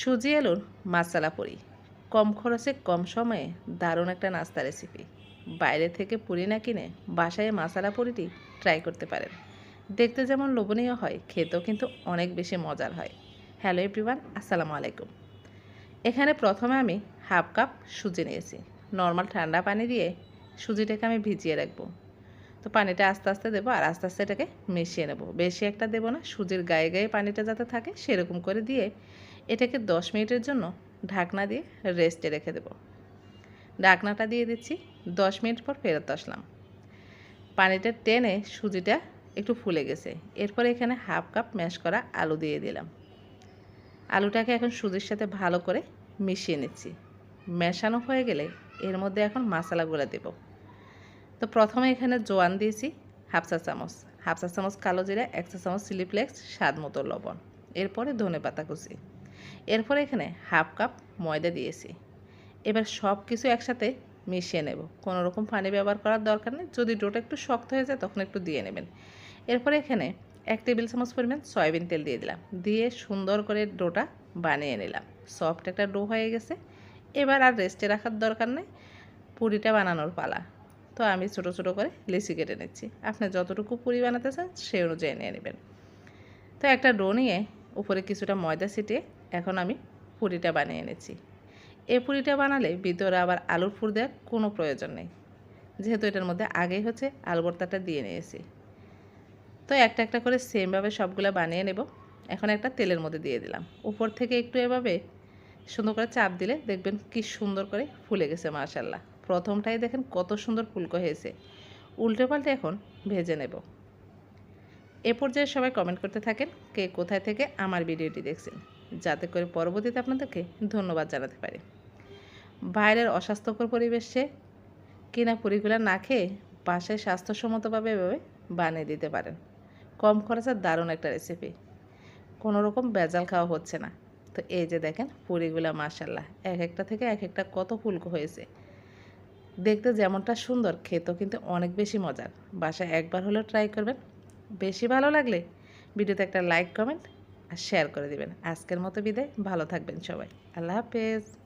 সুজি আলুর মাসালা পুরি। কম খরচে, কম সময়ে দারুণ একটা নাস্তা রেসিপি বাইরে থেকে পুরি না কিনে বাসায় মাসালা পুরিটি ট্রাই করতে পারেন। দেখতে যেমন লোভনীয় হয়, খেতেও কিন্তু অনেক বেশি মজার হয়। হ্যালো এভরিওয়ান আসসালামু আলাইকুম। এখানে প্রথমে আমি হাফ কাপ সুজি নিয়েছি। নর্মাল ঠান্ডা পানি দিয়ে সুজিটাকে আমি ভিজিয়ে রাখব। তো পানিটা আস্তে আস্তে দেবো আর আস্তে আস্তে এটাকে মিশিয়ে নেব। বেশি একটা দেবো না, সুজির গায়ে গায়ে পানিটা যাতে থাকে সেরকম করে দিয়ে এটাকে দশ মিনিটের জন্য ঢাকনা দিয়ে রেস্টে রেখে দেব। ঢাকনাটা দিয়ে দিচ্ছি, দশ মিনিট পর ফেরত আসলাম। পানিটা টেনে সুজিটা একটু ফুলে গেছে। এরপর এখানে হাফ কাপ ম্যাশ করা আলু দিয়ে দিলাম। আলুটাকে এখন সুজির সাথে ভালো করে মিশিয়ে নিচ্ছি। মেশানো হয়ে গেলে এর মধ্যে এখন মশলাগুলো দেব। তো প্রথমে এখানে জোয়ান দিয়েছি হাফ চা চামচ। হাফ চা চামচ কালো জিরা, এক চা চামচ সিলিপ্লেক্স স্বাদ মতো লবণ। এরপরে ধনে পাতা কুচি। এরপরে এখানে হাফ কাপ ময়দা দিয়েছি। এবার সব কিছু একসাথে মিশিয়ে নেব। কোনো রকম পানি ব্যবহার করার দরকার নেই। যদি ডোটা একটু শক্ত হয়ে যায়, তখন একটু দিয়ে নেবেন। এরপরে এখানে এক টেবিল চামচ পরিমাণ সয়াবিন তেল দিয়ে দিলাম। দিয়ে সুন্দর করে ডোটা বানিয়ে নিলাম। সফট একটা ডো হয়ে গেছে। এবার আর রেস্টে রাখার দরকার নেই। পুরিটা বানানোর পালা। তো আমি ছোট ছোট করে লিচি কেটে নিচ্ছি। আপনি যতটুকু পুরি বানাতে চান সেই অনুযায়ী নিয়ে নেবেন। তো একটা ডো নিয়ে উপরে কিছুটা ময়দা ছিটিয়ে এখন আমি পুরিটা বানিয়ে নিচ্ছি এই পুরিটা বানালে ভিতরে আবার আলুর পুর দেওয়ার কোনো প্রয়োজন নেই। যেহেতু এটার মধ্যে আগেই হচ্ছে আলু ভর্তাটা দিয়ে নিয়েছি। তো একটা একটা করে সেমভাবে সবগুলো বানিয়ে নেব। এখন একটা তেলের মধ্যে দিয়ে দিলাম। উপর থেকে একটু এভাবে সুন্দর করে চাপ দিলে দেখবেন কি সুন্দর করে ফুলে গেছে মাশাল্লাহ প্রথমটাই দেখেন কত সুন্দর ফুলকো হয়েছে। উল্টে পাল্টে এখন ভেজে নেব। এ পর্যায়ে সবাই কমেন্ট করতে থাকেন কে কোথায় থেকে আমার ভিডিওটি দেখছেন। যাতে করে পরবর্তীতে আপনাদেরকে ধন্যবাদ জানাতে পারি। বাইরের অস্বাস্থ্যকর পরিবেশে কিনা পুরিগুলো না খেয়ে বাসায় স্বাস্থ্যসম্মতভাবে এভাবে বানিয়ে দিতে পারেন। কম খরচের দারুণ একটা রেসিপি কোনো রকম বেজাল খাওয়া হচ্ছে না। তো এই যে দেখেন পুরিগুলো মাসাল্লাহ এক একটা থেকে এক একটা কত ফুলকো হয়েছে। দেখতে যেমনটা সুন্দর, খেতেও কিন্তু অনেক বেশি মজার। বাসায় একবার হলেও ট্রাই করবেন। বেশি ভালো লাগলে ভিডিওতে একটা লাইক কমেন্ট আর শেয়ার করে দিবেন। আজকের মতো বিদায়। ভালো থাকবেন সবাই। আল্লাহ হাফেজ।